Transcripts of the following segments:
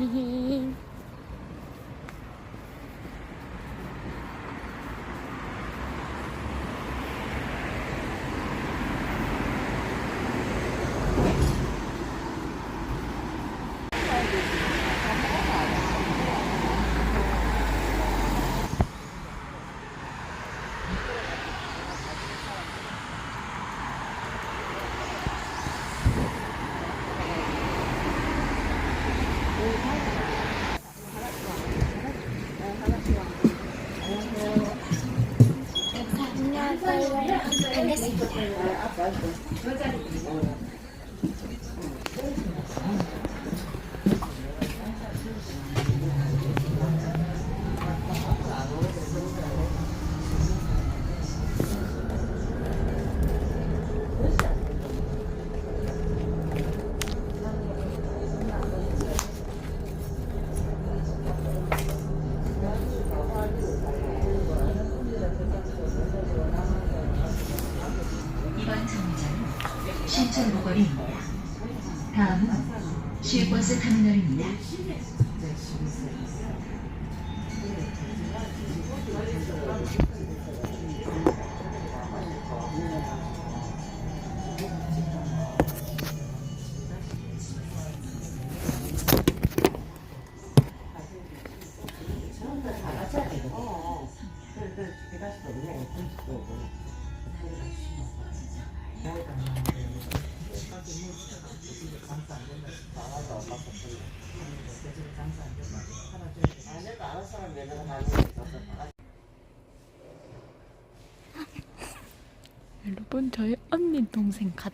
이 여러분 저희 언니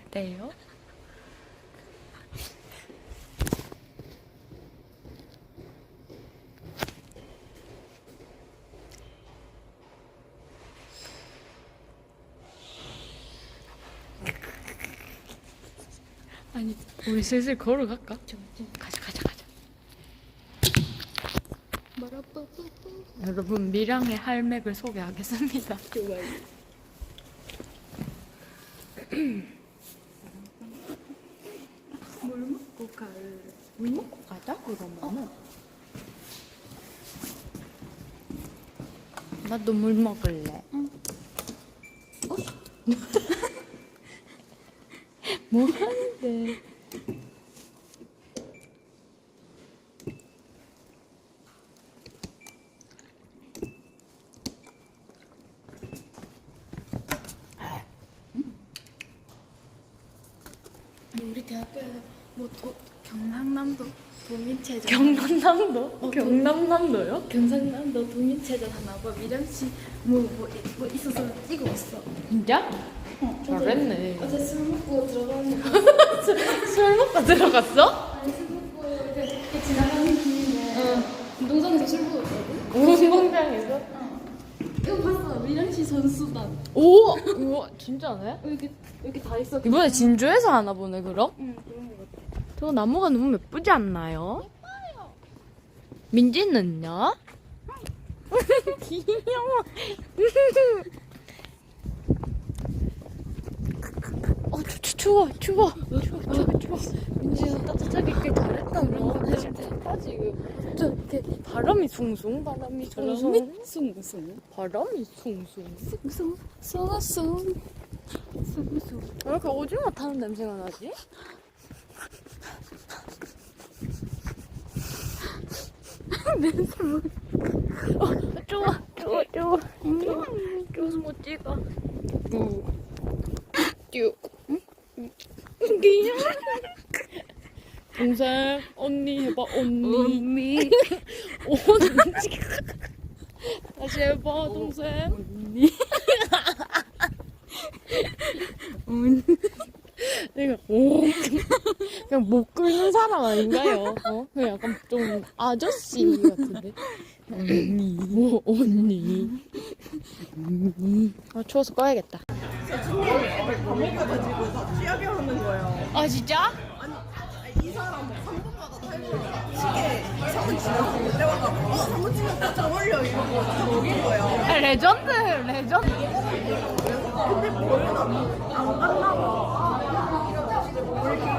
같대요. 아니 우리 슬슬 걸어갈까? 가자 가자 가자. 여러분 밀양의 할맥을 소개하겠습니다. 물 먹고 갈. 물 먹고 가자 그러면은. 나도 물 먹을래. 어? 뭐 하는데? 우리 대학교에서 뭐 도, 경상남도 도민체전 경남남도? 어, 경남남도요? 경상남도 도민체전 하나 봐 미련씨 뭐뭐 뭐 있어서 뛰고 있어 진짜? 어, 잘했네. 어제, 술 먹고 들어갔는데 술 먹고 들어갔어? 아니 술 먹고 이렇게, 이렇게 지나가는 길인데 운동장에서 술 먹었거든 운동장에서? 이거 봤어 미련씨 선수단 오! 우와 진짜네? 여기 여기 다 있어 이번에 진주에서 하나 보네 그럼? 응 저 나무가 너무 예쁘지 않나요? 예뻐요. 민지는요? 귀여워. 어, 추, 추, 추워, 추워, 추워, 추워, 추워. 민지는 따뜻하게 입길 잘했다, 너. 지금. 저, 이렇게 바람이 숭숭, 바람이 숭숭. 숭숭 바람이 숭숭. 숭숭 숭숭 숭숭 왜 이렇게 오징어 타는 냄새가 나지? 뭐? 어, 좋아, 좋아, 좋아, 좋아, 좋아, 못 찍어. 두, 쭉, 귀여워. 동생, 언니 해봐, 언니. 언니. 언니. 다시 해봐, 동생. 언니. 내가 오 그냥 목 끓는 사람 아닌가요? 어? 그냥 약간 좀 아저씨 같은데. 언니, 뭐 언니. 언니. 아 추워서 꺼야겠다. 취하게 하는 거예요. 아 진짜? 이 사람 3분마다 타이밍 시계 이상은 지나고 못 내려가고 어? 한번 찍었다 잘 어울려 이러고 다 먹인 거예요. 아, 레전드 레전드. 근데 뭐는 안 갔나 봐. Thank you.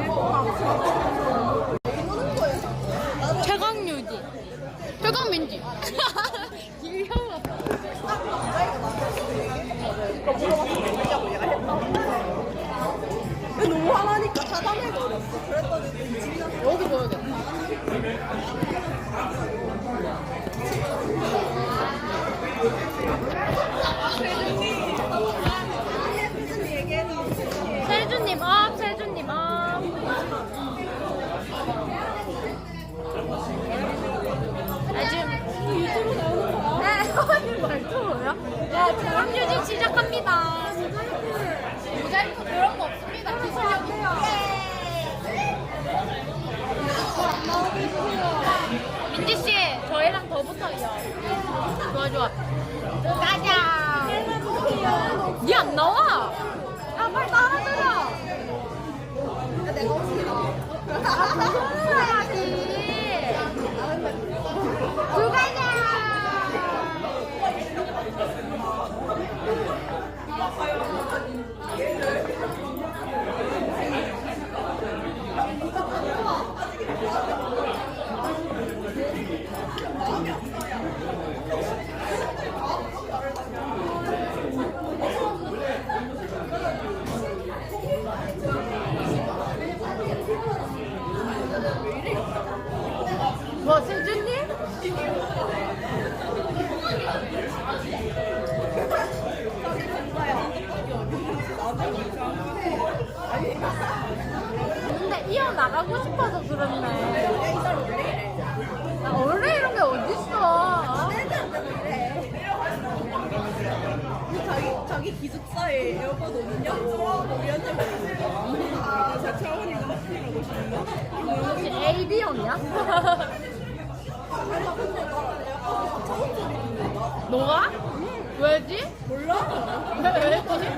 몰라. 왜, 왜지?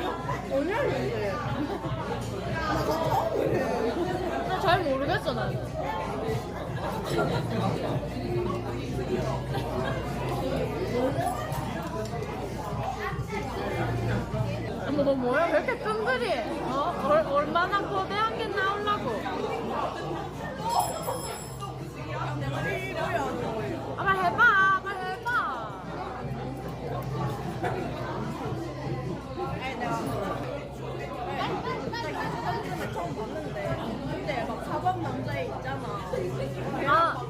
뭐냐는데. 나잘 모르겠어 나는. 뭐 뭐야 왜 이렇게 뜬들이? 어? 얼, 얼마나 거대한 게 나오려고? 아 빨리 처음 봤는데 근데 막 사범 남자애 있잖아. 아밥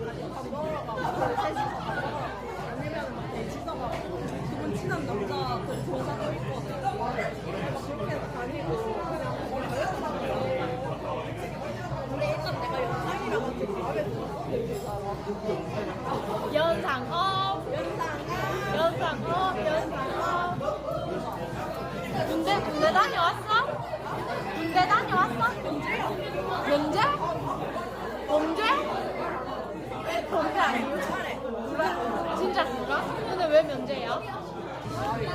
먹으러 가고 셋이 밥 먹으러 가고 아니면 막 대치사가 두분 친한 남자 그 조사도 있거든. 막 그렇게 다니고 그냥 뭘 배웠다고. 근데 일단 내가 영상이랑 같이 마음에 들었어. 연상업 연상업 연상업 군대 군대 다녀왔어? 군대 다녀왔어? 면제? 범죄? 범죄 아니고 진짜 그가? 근데 왜 면제야? 아니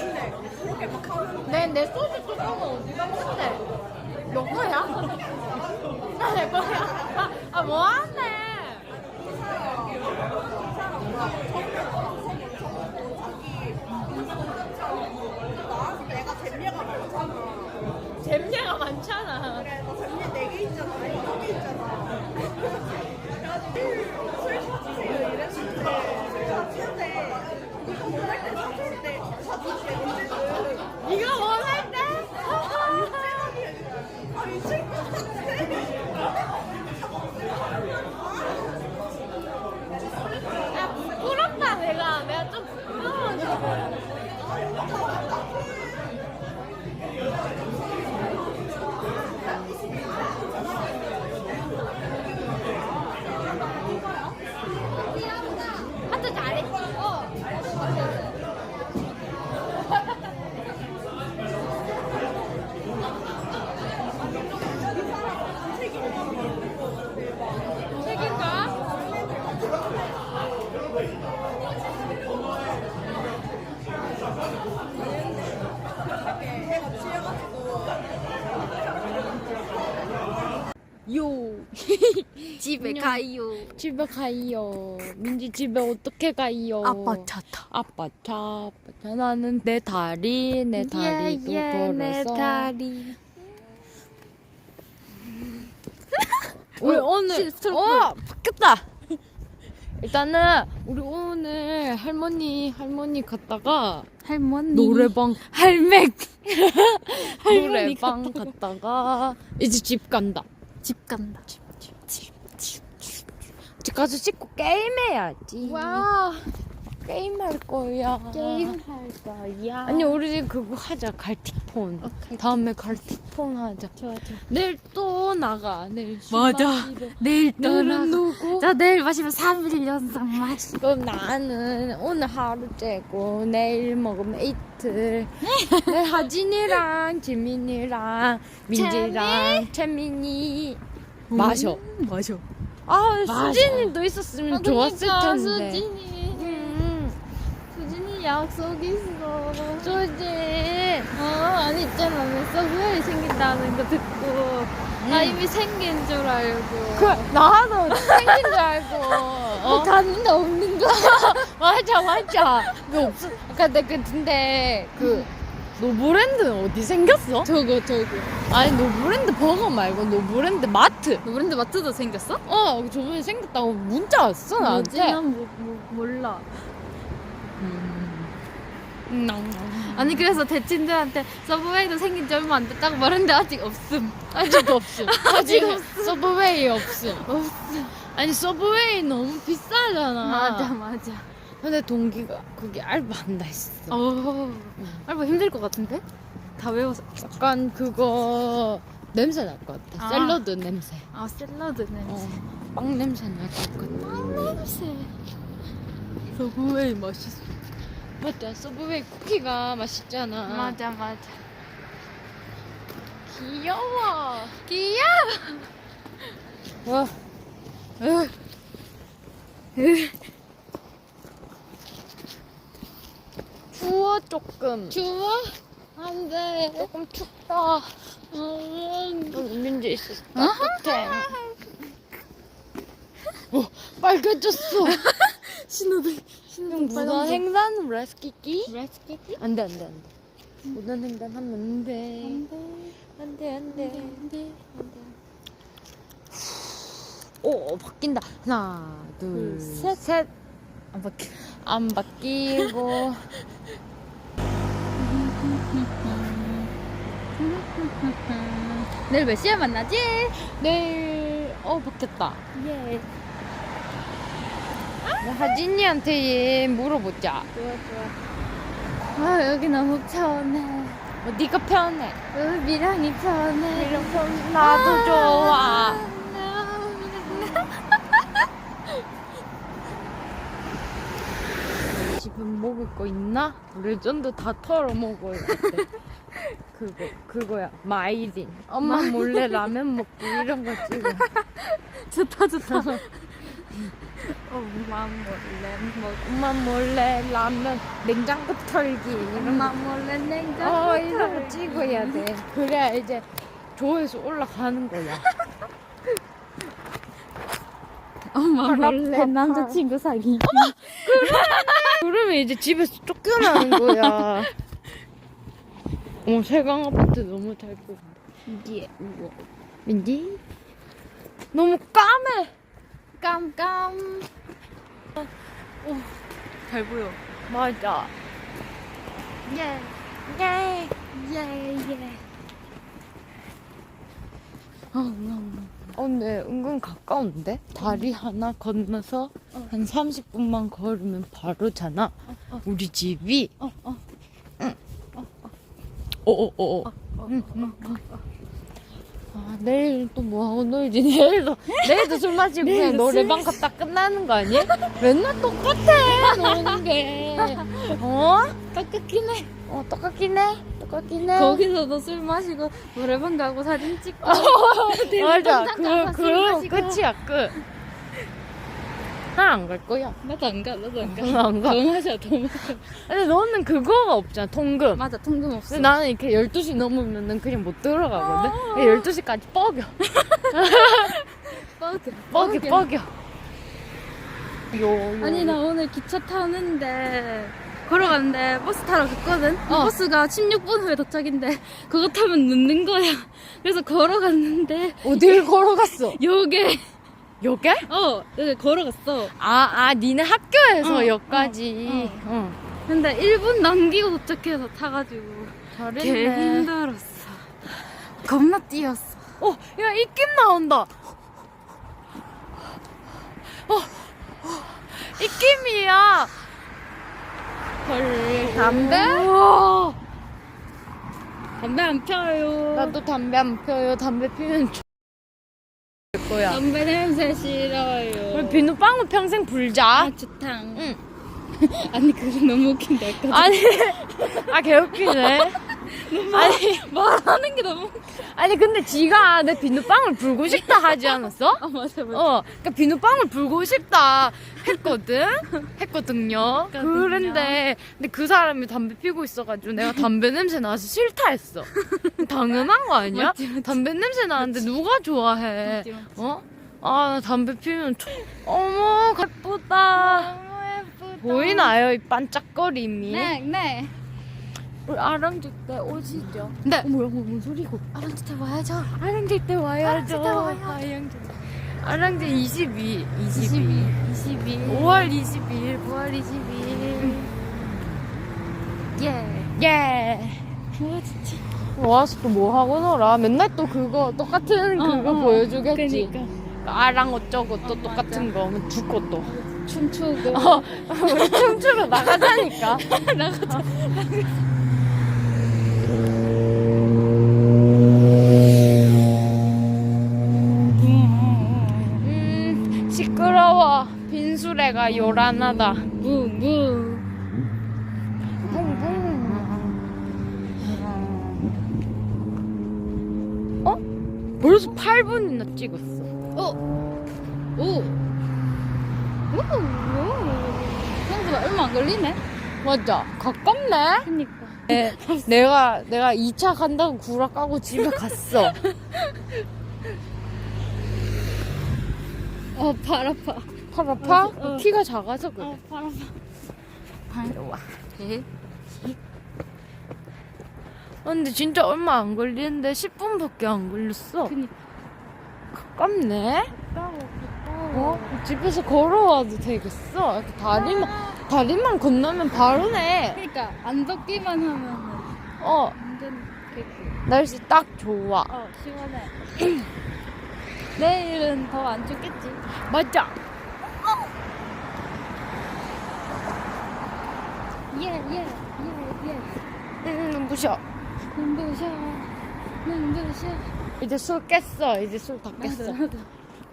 근데 그렇게 막 하는 내, 내 소주 뚜껑은 어디 갔는데? 너 거야? 아, 내 거야? 아, 아 뭐하네? 나한테 내가 잼예가 많잖아. 잼예가 많잖아. 그래, 너 잼예 4개 있잖아. 아니, 2개 있잖아. 그래가지고 술 사주세요 이랬는데 술 사주는데 이거 못할 때 사줄 때 사줄게 문제는 네가 원할 때? 아 미칠 것 같아. 야, 부끄럽다, 내가. 내가 좀 부끄러워, 지금. 하트 잘했지? 어. 책임가? 애가 취해가지고 요. 집에 안녕. 가요. 집에 가요. 민지 집에 어떻게 가요? 아빠 차타. 아빠 차, 아빠 차. 나는 내 다리, 내 다리도 예, 예, 내 걸어서. 다리. 왜 오늘. 어 바뀌었다. 일단은 우리 오늘 할머니 할머니 갔다가 할머니. 노래방 할맥. 노래방 갔다가 이제 집 간다. 집 간다. 집 가서 씻고 게임해야지. 와. 게임할 거야. 게임 할 거야. 아니 우리 집 그거 하자 갈틱폰. 다음에 갈틱폰 하자. 좋아 좋아. 내일 또 나가. 내일 술 맞아. 내일 내일은 누구? 저 내일 마시면 3일 연속 마시. 그럼 나는 오늘 하루 째고 내일 먹으면 이틀. 내일 하진이랑 지민이랑 민지랑 채민이 마셔. 마셔. 아. 수진이도 있었으면 좋았을 텐데. 아, 수진이. 음, 수진이 약속 있어. 수진. 어 아니 있잖아 왜 서브웨이 생긴다는 거 듣고 나 이미 생긴 줄 알고. 그 나도 생긴 줄 알고. 어? 갔는데 없는 거. 맞아 맞아. 그 없어. 근데 그 근데 그 노브랜드는 어디 생겼어? 저거 저거. 아니 노브랜드 버거 말고 노브랜드 마트. 브랜드 마트도 생겼어? 어 저번에 생겼다고 문자 왔어 뭐지? 나한테. 난 뭐, 뭐, 몰라. 음. 아니 그래서 대친들한테 서브웨이도 생긴 지 얼마 안 됐다고 말했는데 아직 없음. 아직 없음. 아직 서브웨이 없음. 아니 서브웨이 너무 비싸잖아. 맞아 맞아. 근데 동기가 거기 알바 한다 했어. 어. 알바 힘들 것 같은데? 다 외워서. 약간 그거 냄새 날 것 같아. 아. 샐러드 냄새. 아 샐러드 냄새. 어, 빵 냄새 날 것 같아. 냄새. 서브웨이 맛있어. 맞다. 서브웨이 쿠키가 맛있잖아. 맞아 맞아. 귀여워. 귀여워. 와. 으. 추워 조금. 추워? 안 돼. 조금 춥다. 음. 민지 있었어. 따뜻해. 어, 빨개졌어. 신호등. 형 신호등 무단 횡단 레스키기? 레스키기? 안돼 안돼 안돼. 무단 횡단 하면 안돼. 안돼 안돼. 안돼. 오 바뀐다. 하나 둘 셋. 셋. 안 바뀌. 안 바뀌고. 내일 몇 시에 만나지? 내일 어 바뀌었다. 예. 하진이한테 얘 물어보자. 좋아 좋아. 아 여기 너무 편해. 어, 네가 편해. 여기 미랑이 편해. 이런 편 나도 좋아. 지금 먹을 거 있나? 레전드 다 털어 먹어야 돼. 그거 그거야 마이린. 엄마 몰래 라면 먹고 이런 거 찍어. 좋다 좋다. 엄마 몰래 먹. 엄마 몰래 라면 냉장고 털기 이런 엄마 거. 몰래 냉장고. 어 이런 거 찍어야 돼. 그래야 이제 조회수 올라가는 거야. 엄마 몰래 몰래 남자친구 사귀기. 그러면 이제 집에서 쫓겨나는 거야. 어머 세강 아파트 너무 잘 보인다. 예. 우와. 민지? 너무 까매. 깜깜. 잘 보여. 맞아. 예. 예. 예 예. 어, 근데 은근 가까운데? 다리 하나 건너서 한 30분만 걸으면 바로잖아. 우리 집이. 어 어. 어어 어 어. 응, 응, 응. 아, 내일 또 뭐 하고 놀지? 내일도, 내일도 술 마시고 그냥 노래방 갔다 끝나는 거 아니야? 맨날 똑같아, 노는 게. 어? 똑같긴 해. 어, 똑같긴 해. 해. 거기서도 술 마시고 노래방 가고 사진 찍고. 맞아. 동상 그, 그, 마시고. 끝이야, 끝. 나 안 갈 거야. 나도 안 가. 나도 안 가. 나안 가. 더 마셔 더 마셔. 근데 너는 그거가 없잖아, 통금. 맞아 통금 없어. 근데 나는 이렇게 12시 넘으면은 그냥 못 들어가거든? 12시까지 뻐겨. 뻐겨. 뻐겨, 뻐겨. 요, 요. 아니 나 오늘 기차 타는데 걸어가는데 버스 타러 갔거든. 어. 버스가 16분 후에 도착인데 그거 타면 늦는 거야. 그래서 걸어갔는데 어딜 걸어갔어? 요게 여기? 어, 여기 걸어갔어. 아, 아, 니네 학교에서 어, 여기까지. 어. 근데 1분 남기고 도착해서 타가지고 개 잘했네. 힘들었어. 겁나 뛰었어. 어, 야, 입김 나온다. 어, 어, 입김이야. 헐. 담배? 우와. 담배 안 펴요. 나도 담배 안 펴요. 담배 피면 X 될 거야. 담배 냄새 싫어요. 우리 비누방울 평생 불자. 아, 좋다. 응. 아니, 그거 너무 웃긴다. 아까 아니, 아, 개웃기네. 아니, 말하는 게 너무. 아니, 근데 지가 내 비누방울 불고 싶다 하지 않았어? 아, 맞아, 맞아. 어, 그러니까 비누방울 불고 싶다 했거든? 했거든요. 했거든요. 그런데, 근데 그 사람이 담배 피고 있어가지고 내가 담배 냄새 나서 싫다 했어. 당연한 거 아니야? 맞지, 맞지. 담배 냄새 나는데 누가 좋아해? 맞지, 맞지. 어? 아, 나 담배 피면, 초... 어머, 예쁘다. 너무 예쁘다. 보이나요? 이 반짝거림이? 네, 네. 우리 아랑질 때 오시죠? 네. 어머, 어머, 뭔 소리고? 아랑지 때 와야죠. 아랑질 때 와야죠. 아랑질 때 와야죠. 아랑질. 아랑질 22, 22, 22. 5월 22일, 9월 22일. 예. 예. 뭐야, 진짜. 와서 또 뭐 하고 놀아? 맨날 또 그거 똑같은 어, 그거 어. 보여주겠지. 그니까. 아랑 어쩌고 또 어, 똑같은 거 죽고 또. 춤추고. 어, 우리 춤추러 나가자니까. 나가자. 요란하다. 무, 무. 어? 벌써 8분이나 찍었어. 오. 오. 오. 생각보다 얼마 안 걸리네. 맞아. 가깝네. 그니까. 네, 내가 내가 2차 간다고 구라 까고 집에 갔어. 어, 발 아파. 팔 아파? 어, 어. 키가 작아서 그래. 어, 발 아파. 와. 아, 근데 진짜 얼마 안 걸리는데 10분밖에 안 걸렸어. 그니까. 가깝네. 가까워, 어? 집에서 걸어와도 되겠어. 이렇게 다리만 다리만 건너면 바로네. 그니까, 안 덥기만 하면은 어, 완전. 날씨 딱 좋아. 어, 시원해. 내일은 더안 춥겠지. 맞아. 예, 예, 예, 예. 음, 눈부셔. 눈부셔, 눈부셔. 이제 술 깼어. 이제 술 다 깼어.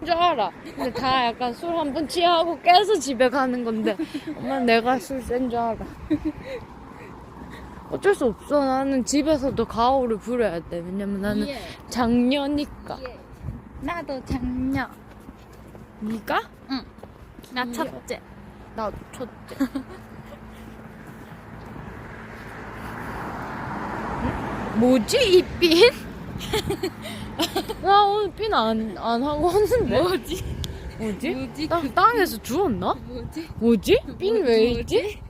줄 알아. 근데 다 약간 술 한 번 취하고 깨서 집에 가는 건데, 엄마 내가 술 센 줄 알아. 어쩔 수 없어. 나는 집에서도 가오를 부려야 돼. 왜냐면 나는 예, 장녀니까. 예. 나도 장녀. 네가? 나 첫째. 나 첫째. 뭐지 이 핀? 나 오늘 핀 안 안 하고 왔는데. 뭐지? 뭐지? 뭐지? 땅 땅에서 주웠나? 뭐지? 뭐지? 핀 왜 있지?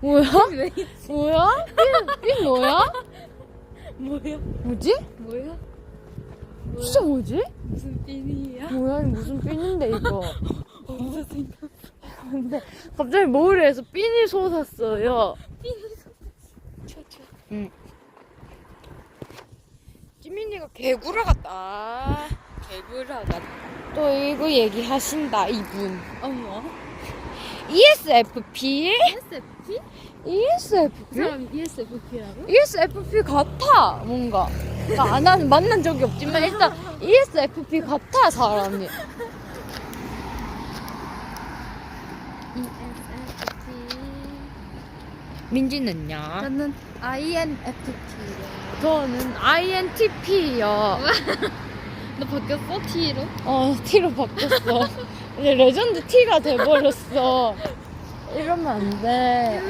뭐야? 왜 있지? 뭐야? 핀, 핀 뭐야? 뭐야? 뭐지? 뭐야? 진짜 뭐지? 무슨 핀이야? 뭐야? 이거 무슨 핀인데 이거? 생각. 근데 갑자기 머리에서 핀이 솟았어요. 춰춰. 응. 찌민이가 개구라 같다. 개구라가. 또 이거 얘기하신다 이분. 어머. E ESFP? ESFP? 그 ESFP? 사람이 ESFP라고? ESFP 같아 뭔가. 나안 하는 만난 적이 없지만 일단 ESFP 같아 사람이. ESFP. 민지는요? 저는 INFP래. 저는 INTP요. 너 바뀌었어? T로? 어 T로 바뀌었어. 이제 레전드 T가 돼버렸어. 이러면 안 돼.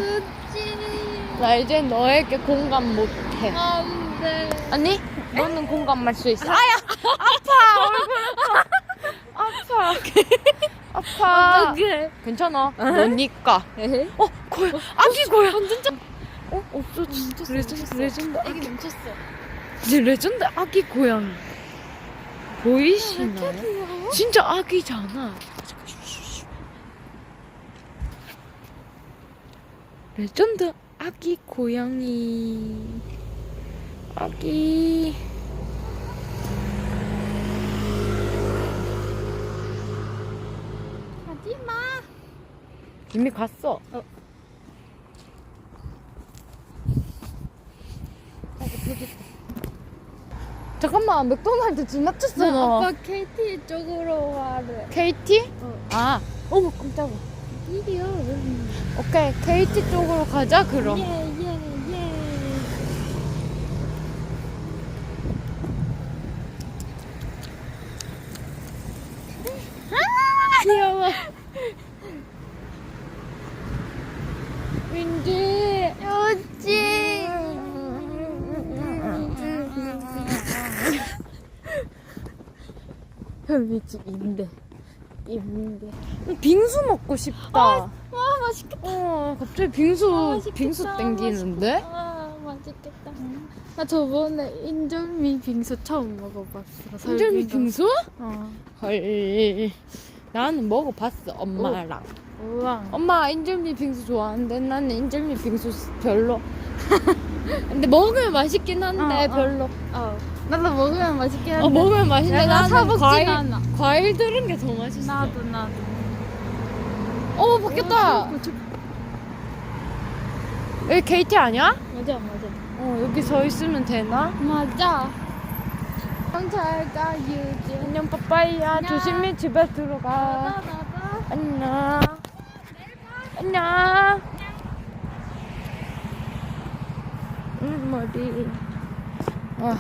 나 이제 너에게 공감 못해. 안 돼. 아니? 너는 공감할 수 있어. 아야! 아파! 얼굴 아파. 아파. 아파. 어떡해. 괜찮아. 너니까. 어, 고야. 아기 고야. 완전 짜. 어, 없어졌어. 레전드, 레전드. 애기 멈췄어. 이제 레전드 아기 고양이. 보이시나요? 진짜 아기잖아. 레전드 아기 고양이. 아기. 가지마. 이미 갔어. 잠깐만 맥도날드 지나쳤어 너. 아빠 KT 쪽으로 와래. KT? 어. 아, 어머 깜짝아. 이리요. 오케이 KT 쪽으로 가자 그럼. 예예 예. 귀여워. 민지. 어찌. 현미집 인데 인데. 빙수 먹고 싶다. 와 맛있겠다. 어 갑자기 빙수 아, 맛있겠다. 빙수 땡기는데? 아 맛있겠다. 나 저번에 인절미 빙수 처음 먹어봤어. 인절미. 빙수? 어. 헐. 나는 먹어봤어 엄마랑. 우와. 엄마 인절미 빙수 좋아하는데 나는 인절미 빙수 별로. 근데 먹으면 맛있긴 한데 어, 어. 별로. 어. 나도 먹으면 맛있긴 한데. 어 먹으면 맛있는데 내가 나는 사먹진 과일 않아. 과일 들은 게 더 맛있어. 나도 나도. 어 바뀌었다. 여기 KT 아니야? 맞아 맞아. 어 여기 서 있으면 되나? 맞아. 잘 가요. 안녕 빠빠이야 안녕. 조심히 집에 들어가. 나도. 안녕. 안녕. 음 머리. 아